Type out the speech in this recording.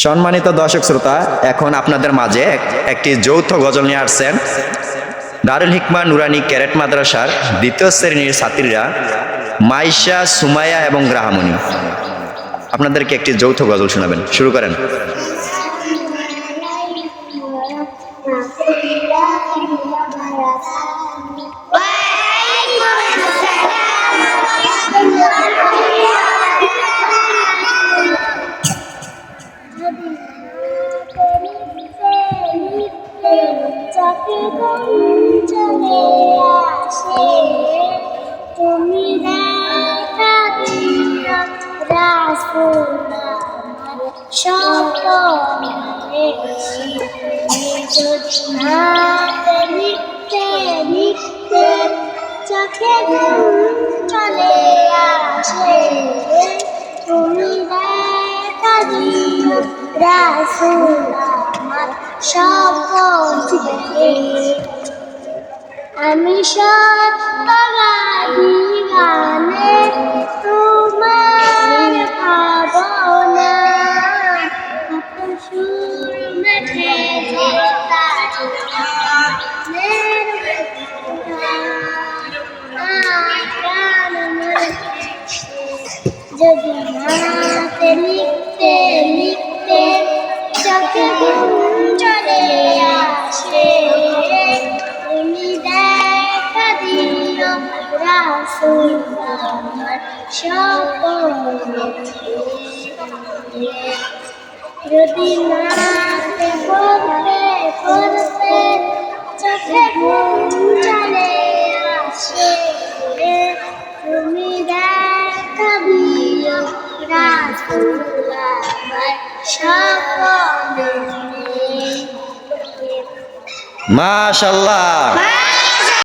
সম্মানিত দর্শক শ্রোতা, এখন আপনাদের মাঝে একটি যৌথ গজল নিয়ে আসছেন দারুল হিকমা নুরানি ক্যারেট মাদ্রাসার দ্বিতীয় শ্রেণির ছাত্রীরা মাইশা, সুমাইয়া এবং গ্রাহামণি। আপনাদেরকে একটি যৌথ গজল শোনাবেন। শুরু করেন। তুমি স্বপ্নে যদি হাতে রাসূল আমার স্বপ্নে আমি সত্য গাহি গানে তোমার ভাবনা। সুর মেঠে প্রাণ যদি হাতে লিখতে লিখতে চোখে চলে আসে, তুমি দেখা দিও রাসূল আমার স্বপ্নে যদি নাতে পড়তে পড়তে চোখে ঘুম চলে আসে, তুমি দেখা দিও রাসূল মাশাল্লাহ